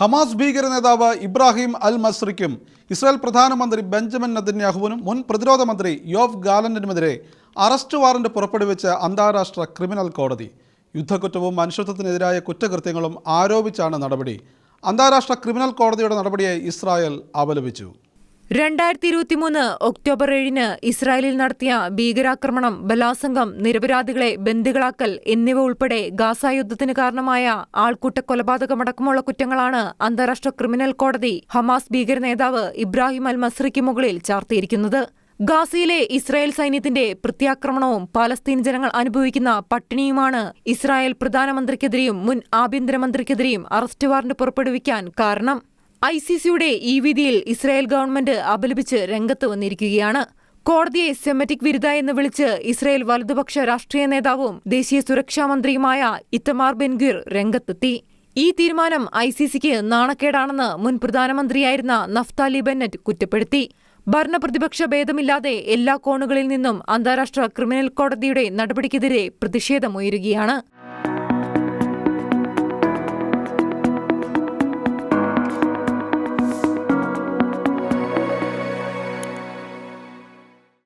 Hamas ഭീകര നേതാവ് Ibrahim al മസ്രിക്കും ഇസ്രായേൽ പ്രധാനമന്ത്രി ബെഞ്ചമിൻ നദന്യാഹുവിനും മുൻ പ്രതിരോധ മന്ത്രി യോഫ് ഗാലന്റിനുമെതിരെ അറസ്റ്റ് വാറന്റ് പുറപ്പെടുവിച്ച അന്താരാഷ്ട്ര ക്രിമിനൽ കോടതി. യുദ്ധക്കുറ്റവും മനുഷ്യത്വത്തിനെതിരായ കുറ്റകൃത്യങ്ങളും ആരോപിച്ചാണ് നടപടി. അന്താരാഷ്ട്ര ക്രിമിനൽ കോടതിയുടെ നടപടിയെ ഇസ്രായേൽ അപലപിച്ചു. രണ്ടായിരത്തി ഇരുപത്തിമൂന്ന് ഒക്ടോബർ ഏഴിന് ഇസ്രായേലിൽ നടത്തിയ ഭീകരാക്രമണം ബലാസംഗം നിരപരാധികളെ ബന്ദികളാക്കൽ എന്നിവ ഉൾപ്പെടെ ഗാസ യുദ്ധത്തിന് കാരണമായ ആൾക്കൂട്ട കൊലപാതകമടക്കമുള്ള കുറ്റങ്ങളാണ് അന്താരാഷ്ട്ര ക്രിമിനൽ കോടതി ഹമാസ് ഭീകര നേതാവ് ഇബ്രാഹിം അൽ മസ്രിക്ക് മുകളിൽ ചാർത്തിയിരിക്കുന്നത്. ഗാസയിലെ ഇസ്രായേൽ സൈന്യത്തിന്റെ പ്രത്യാക്രമണവും പാലസ്തീൻ ജനങ്ങൾ അനുഭവിക്കുന്ന പട്ടിണിയുമാണ് ഇസ്രായേൽ പ്രധാനമന്ത്രിക്കെതിരെയും മുൻ ആഭ്യന്തരമന്ത്രിക്കെതിരെയും അറസ്റ്റ് വാറന്റ് പുറപ്പെടുവിക്കാൻ കാരണം. ഐ സി സിയുടെ ഈ വിധിയിൽ ഇസ്രായേൽ ഗവൺമെന്റ് അപലപിച്ച് രംഗത്ത് വന്നിരിക്കുകയാണ്. കോടതിയെ സെമറ്റിക് വിരുദ്ധ എന്ന് വിളിച്ച് ഇസ്രായേൽ വലതുപക്ഷ രാഷ്ട്രീയ നേതാവും ദേശീയ സുരക്ഷാ മന്ത്രിയുമായ ഇത്തമാർ ബെൻഗീർ രംഗത്തെത്തി. ഈ തീരുമാനം ഐ സി സിക്ക് നാണക്കേടാണെന്ന് മുൻ പ്രധാനമന്ത്രിയായിരുന്ന നഫ്താലി ബെന്നറ്റ് കുറ്റപ്പെടുത്തി. ഭരണപ്രതിപക്ഷ ഭേദമില്ലാതെ എല്ലാ കോണുകളിൽ നിന്നും അന്താരാഷ്ട്ര ക്രിമിനൽ കോടതിയുടെ നടപടിക്കെതിരെ പ്രതിഷേധമുയരുകയാണ്.